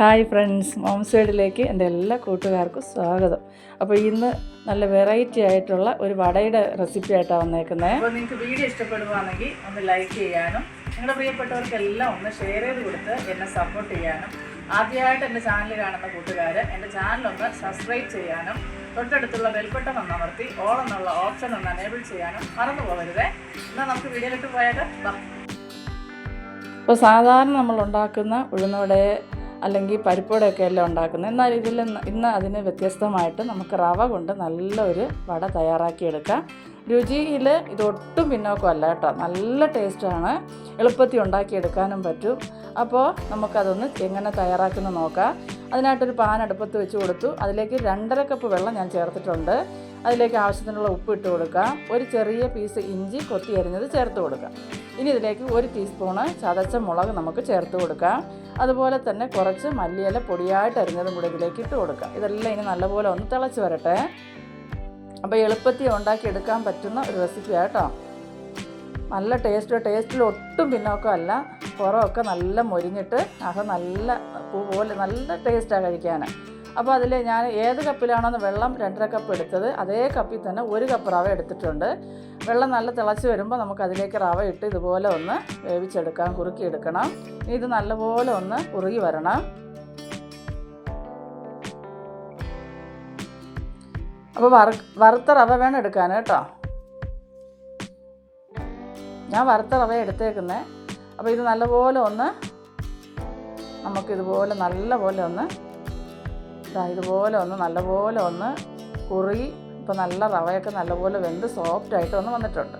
Hi friends moms വേഡിലേക്ക് എന്റെ എല്ലാ കൂട്ടുകാർക്കും സ്വാഗതം. അപ്പോൾ ഇന്ന് നല്ല വെറൈറ്റി ആയിട്ടുള്ള ഒരു വടയുടെ റെസിപ്പി ആയിട്ടാണ് വന്നേക്കുന്നത് അപ്പോൾ നിങ്ങൾക്ക് വീഡിയോ ഇഷ്ടപ്പെടുവാണെങ്കിൽ ഒന്ന് ലൈക്ക് ചെയ്യാനും നിങ്ങളുടെ പ്രിയപ്പെട്ടവർക്കെല്ലാം ഒന്ന് ഷെയർ ചെയ്ത് കൊടുത്ത് എന്നെ സപ്പോർട്ട് ചെയ്യാനും ആദ്യമായിട്ട് എന്റെ ചാനൽ കാണുന്ന കൂട്ടുകാർ എന്റെ ചാനൽ ഒന്ന് സബ്സ്ക്രൈബ് ചെയ്യാനും തൊട്ടടുത്തുള്ള ബെൽബട്ടൺ ഒന്ന് അമർത്തി ഓൾ എന്നുള്ള ഓപ്ഷൻ ഒന്ന് എനേബിൾ ചെയ്യാനും മറന്നു പോകരുത്. എന്നാൽ നമുക്ക് വീഡിയോയിലേക്ക് പോയാൽ ഇപ്പോൾ സാധാരണ നമ്മൾ ഉണ്ടാക്കുന്ന ഉഴുന്നുവടയെ അല്ലെങ്കിൽ പരിപ്പുവടയൊക്കെ എല്ലാം ഉണ്ടാക്കുന്നത്. എന്നാൽ ഇതിൽ ഇന്ന് ഇന്ന് അതിന് വ്യത്യസ്തമായിട്ട് നമുക്ക് റവ കൊണ്ട് നല്ലൊരു വട തയ്യാറാക്കിയെടുക്കാം. രുചിയിൽ ഇതൊട്ടും പിന്നോക്കമല്ല കേട്ടോ. നല്ല ടേസ്റ്റാണ്. എളുപ്പത്തിൽ ഉണ്ടാക്കിയെടുക്കാനും പറ്റും. അപ്പോൾ നമുക്കതൊന്ന് എങ്ങനെ തയ്യാറാക്കുന്നു നോക്കാം. അതിനായിട്ടൊരു പാൻ അടുപ്പത്ത് വെച്ച് കൊടുത്തു. അതിലേക്ക് രണ്ടര കപ്പ് വെള്ളം ഞാൻ ചേർത്തിട്ടുണ്ട്. അതിലേക്ക് ആവശ്യത്തിനുള്ള ഉപ്പ് ഇട്ട് കൊടുക്കാം. ഒരു ചെറിയ പീസ് ഇഞ്ചി കൊത്തി അരിഞ്ഞത് ചേർത്ത് കൊടുക്കാം. ഇനി ഇതിലേക്ക് ഒരു ടീസ്പൂണ് ചതച്ച മുളക് നമുക്ക് ചേർത്ത് കൊടുക്കാം. അതുപോലെ തന്നെ കുറച്ച് മല്ലിയില പൊടിയായിട്ട് അരിഞ്ഞതും കൂടി ഇതിലേക്ക് ഇട്ട് കൊടുക്കാം. ഇതെല്ലാം ഇനി നല്ലപോലെ ഒന്ന് തിളച്ച് വരട്ടെ. അപ്പോൾ എളുപ്പത്തിൽ ഉണ്ടാക്കി എടുക്കാൻ പറ്റുന്ന ഒരു റെസിപ്പിയാണ് കേട്ടോ നല്ല ടേസ്റ്റ് ടേസ്റ്റിൽ ഒട്ടും പിന്നോക്കമല്ല പുറമൊക്കെ നല്ല മൊരിഞ്ഞിട്ട് അത് നല്ല പൂ പോലെ നല്ല ടേസ്റ്റാണ് കഴിക്കാൻ അപ്പോൾ അതിൽ ഞാൻ ഏത് കപ്പിലാണോ വെള്ളം രണ്ടര കപ്പ് എടുത്തത്. അതേ കപ്പിൽ തന്നെ ഒരു കപ്പ് റവ എടുത്തിട്ടുണ്ട്. വെള്ളം നല്ല തിളച്ച് വരുമ്പോൾ നമുക്ക് അതിലേക്ക് റവ ഇട്ട് ഇതുപോലെ ഒന്ന് വേവിച്ചെടുക്കാം കുറുക്കിയെടുക്കണം. ഇത് നല്ലപോലെ ഒന്ന് കുറുകി വരണം. അപ്പോൾ വറ വറുത്ത റവ വേണം എടുക്കാൻ കേട്ടോ. ഞാൻ വറുത്ത റവ എടുത്തേക്കുന്നത് അപ്പോൾ ഇത് നല്ലപോലെ ഒന്ന് നമുക്കിതുപോലെ നല്ലപോലെ ഒന്ന് ഇതാ ഇതുപോലെ ഒന്ന് നല്ലപോലെ ഒന്ന് കുറുകി ഇപ്പോൾ നല്ല റവയൊക്കെ നല്ലപോലെ വെന്ത് സോഫ്റ്റ് ആയിട്ട് ഒന്ന് വന്നിട്ടുണ്ട്.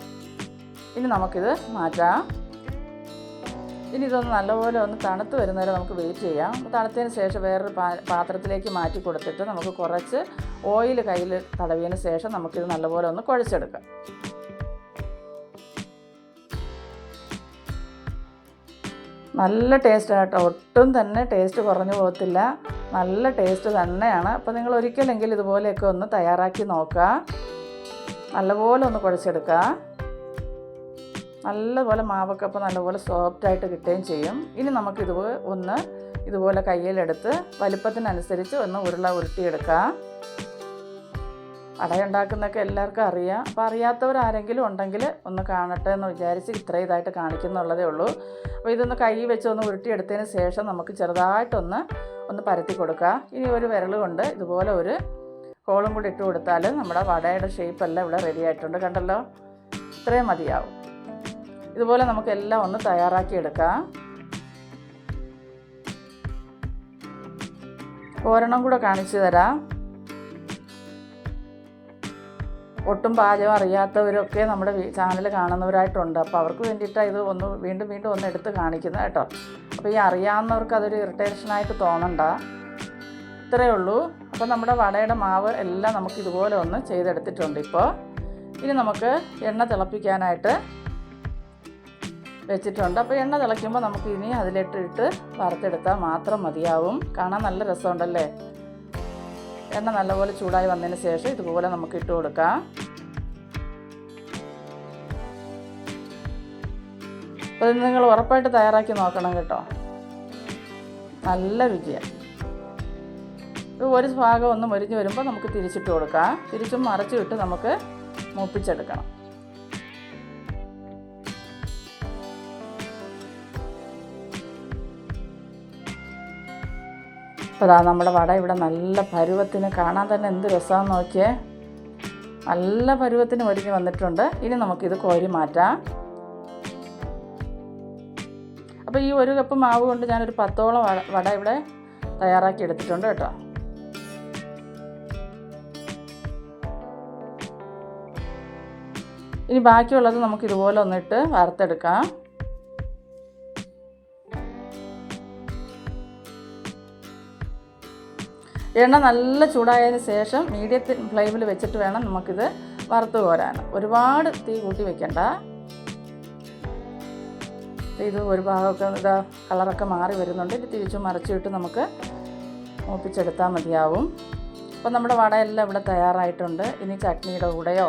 ഇനി നമുക്കിത് മാറ്റാം. ഇനി ഇതൊന്ന് നല്ലപോലെ ഒന്ന് തണുത്ത് വരുന്നവരെ നമുക്ക് വെയിറ്റ് ചെയ്യാം. തണുത്തതിന് ശേഷം വേറൊരു പാത്രത്തിലേക്ക് മാറ്റി കൊടുത്തിട്ട് നമുക്ക് കുറച്ച് ഓയിൽ കയ്യിൽ തടവിയതിന് ശേഷം നമുക്കിത് നല്ലപോലെ ഒന്ന് കുഴച്ചെടുക്കാം. നല്ല ടേസ്റ്റ് ഒട്ടും തന്നെ ടേസ്റ്റ് കുറഞ്ഞു പോകത്തില്ല. നല്ല ടേസ്റ്റ് തന്നെയാണ്. അപ്പോൾ നിങ്ങൾ ഒരിക്കലെങ്കിലും ഇതുപോലെയൊക്കെ ഒന്ന് തയ്യാറാക്കി നോക്കുക. നല്ലപോലെ ഒന്ന് കുഴച്ചെടുക്കുക. നല്ലപോലെ മാവൊക്കെ അപ്പോൾ നല്ലപോലെ സോഫ്റ്റായിട്ട് കിട്ടുകയും ചെയ്യും. ഇനി നമുക്കിത് ഒന്ന് ഇതുപോലെ കയ്യിലെടുത്ത് വലിപ്പത്തിനനുസരിച്ച് ഒന്ന് ഉരുള ഉരുട്ടിയെടുക്കാം. അടയുണ്ടാക്കുന്നതൊക്കെ എല്ലാവർക്കും അറിയാം. അപ്പോൾ അറിയാത്തവരാരെങ്കിലും ഉണ്ടെങ്കിൽ ഒന്ന് കാണട്ടെ എന്ന് വിചാരിച്ച് ഇത്ര ഇതായിട്ട് കാണിക്കുന്നുള്ളതേ ഉള്ളൂ. അപ്പോൾ ഇതൊന്ന് കൈ വെച്ച് ഒന്ന് ഉരുട്ടിയെടുത്തതിന് ശേഷം നമുക്ക് ചെറുതായിട്ടൊന്ന് ഒന്ന് പരത്തി കൊടുക്കുക ഇനി ഒരു വിരൽ കൊണ്ട് ഇതുപോലെ ഒരു ഹോളും കൂടി ഇട്ട് കൊടുത്താൽ നമ്മുടെ വടയുടെ ഷേപ്പെല്ലാം ഇവിടെ റെഡി ആയിട്ടുണ്ട്. കണ്ടല്ലോ? ഇത്രയും മതിയാവും. ഇതുപോലെ നമുക്ക് എല്ലാം ഒന്ന് തയ്യാറാക്കി എടുക്കാം. ഒരെണ്ണം കൂടെ കാണിച്ചു തരാം. ഒട്ടും പാചകം അറിയാത്തവരൊക്കെ നമ്മുടെ ചാനൽ കാണുന്നവരായിട്ടുണ്ട്. അപ്പോൾ അവർക്ക് വേണ്ടിയിട്ടാണ് ഇത് ഒന്ന് വീണ്ടും വീണ്ടും ഒന്ന് എടുത്ത് കാണിക്കുന്നത് കേട്ടോ. അപ്പോൾ ഈ അറിയാവുന്നവർക്ക് അതൊരു ഇറിറ്റേഷനായിട്ട് തോന്നണ്ട. ഇത്രയേ ഉള്ളൂ. അപ്പോൾ നമ്മുടെ വടയുടെ മാവ് എല്ലാം നമുക്ക് ഇതുപോലെ ഒന്ന് ചെയ്തെടുത്തിട്ടുണ്ട് ഇപ്പോൾ ഇനി നമുക്ക് എണ്ണ തിളപ്പിക്കാനായിട്ട് വെച്ചിട്ടുണ്ട്. അപ്പോൾ എണ്ണ തിളയ്ക്കുമ്പോൾ നമുക്ക് ഇനി അതിലിട്ടിട്ട് വറുത്തെടുത്താൽ മാത്രം മതിയാവും. കാണാൻ നല്ല രസമുണ്ടല്ലേ? എണ്ണ നല്ലപോലെ ചൂടായി വന്നതിന് ശേഷം ഇതുപോലെ നമുക്ക് ഇട്ട് കൊടുക്കാം. അപ്പോൾ ഇത് നിങ്ങൾ ഉറപ്പായിട്ട് തയ്യാറാക്കി നോക്കണം കേട്ടോ. നല്ല രുചിയാണ് ഇത് ഒരു ഭാഗം ഒന്ന് മുരിഞ്ഞ് വരുമ്പോൾ നമുക്ക് തിരിച്ചിട്ട് കൊടുക്കാം. തിരിച്ചും മറച്ചു വിട്ട് നമുക്ക് മൂപ്പിച്ചെടുക്കണം. അപ്പോൾ അതാ നമ്മുടെ വട ഇവിടെ നല്ല പരുവത്തിന് കാണാൻ തന്നെ എന്ത് രസമാണെന്ന് നോക്കിയേ. നല്ല പരുവത്തിന് ഒരുങ്ങി വന്നിട്ടുണ്ട്. ഇനി നമുക്കിത് കോരി മാറ്റാം. അപ്പോൾ ഈ ഒരു കപ്പ് മാവ് കൊണ്ട് ഞാനൊരു പത്തോളം വട വട ഇവിടെ തയ്യാറാക്കി എടുത്തിട്ടുണ്ട് കേട്ടോ. ഇനി ബാക്കിയുള്ളത് നമുക്ക് ഇതുപോലെ ഒന്നിട്ട് വറുത്തെടുക്കാം. എണ്ണ നല്ല ചൂടായതിന് ശേഷം മീഡിയത്തിൽ ഫ്ലെയിമിൽ വെച്ചിട്ട് വേണം നമുക്കിത് വറുത്ത് കോരാൻ. ഒരുപാട് തീ കൂട്ടി വെക്കണ്ട. ഇത് ഒരു ഭാഗമൊക്കെ ഇതാ കളറൊക്കെ മാറി വരുന്നുണ്ട്. ഇത് തിരിച്ചു മറിച്ചിട്ട് നമുക്ക് മൂപ്പിച്ചെടുത്താൽ മതിയാവും. അപ്പോൾ നമ്മുടെ വടയെല്ലാം ഇവിടെ തയ്യാറായിട്ടുണ്ട്. ഇനി ചട്നിയുടെ കൂടെയോ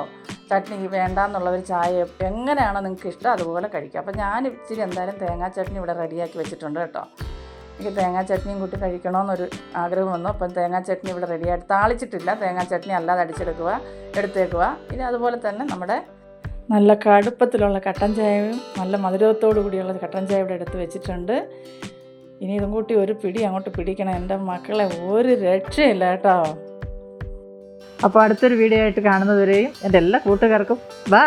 ചട്നി വേണ്ടാന്നുള്ളവർ ചായ എങ്ങനെയാണോ നിങ്ങൾക്ക് ഇഷ്ടം അതുപോലെ കഴിക്കാം. അപ്പോൾ ഞാൻ ഇച്ചിരി എന്തായാലും തേങ്ങാ ചട്നി ഇവിടെ റെഡിയാക്കി വെച്ചിട്ടുണ്ട് കേട്ടോ. എനിക്ക് തേങ്ങാ ചട്നിയും കൂട്ടി കഴിക്കണമെന്നൊരു ആഗ്രഹം വന്നു. അപ്പം തേങ്ങാ ചട്നി ഇവിടെ റെഡിയായിട്ട് താളിച്ചിട്ടില്ല. തേങ്ങാ ചട്നി അല്ലാതെ അടിച്ചെടുക്കുക എടുത്തേക്കുക. ഇനി അതുപോലെ തന്നെ നമ്മുടെ നല്ല കടുപ്പത്തിലുള്ള കട്ടൻ ചായയും നല്ല മധുരത്തോടു കൂടിയുള്ള കട്ടൻ ചായ ഇവിടെ എടുത്ത് വെച്ചിട്ടുണ്ട്. ഇനി ഇതും കൂട്ടി ഒരു പിടി അങ്ങോട്ട് പിടിക്കണം. എന്റെ മക്കളെ ഒരു രക്ഷയില്ല കേട്ടോ. അപ്പോൾ അടുത്തൊരു വീഡിയോ ആയിട്ട് കാണുന്നതുവരെയും എന്റെ എല്ലാ കൂട്ടുകാർക്കും ബൈ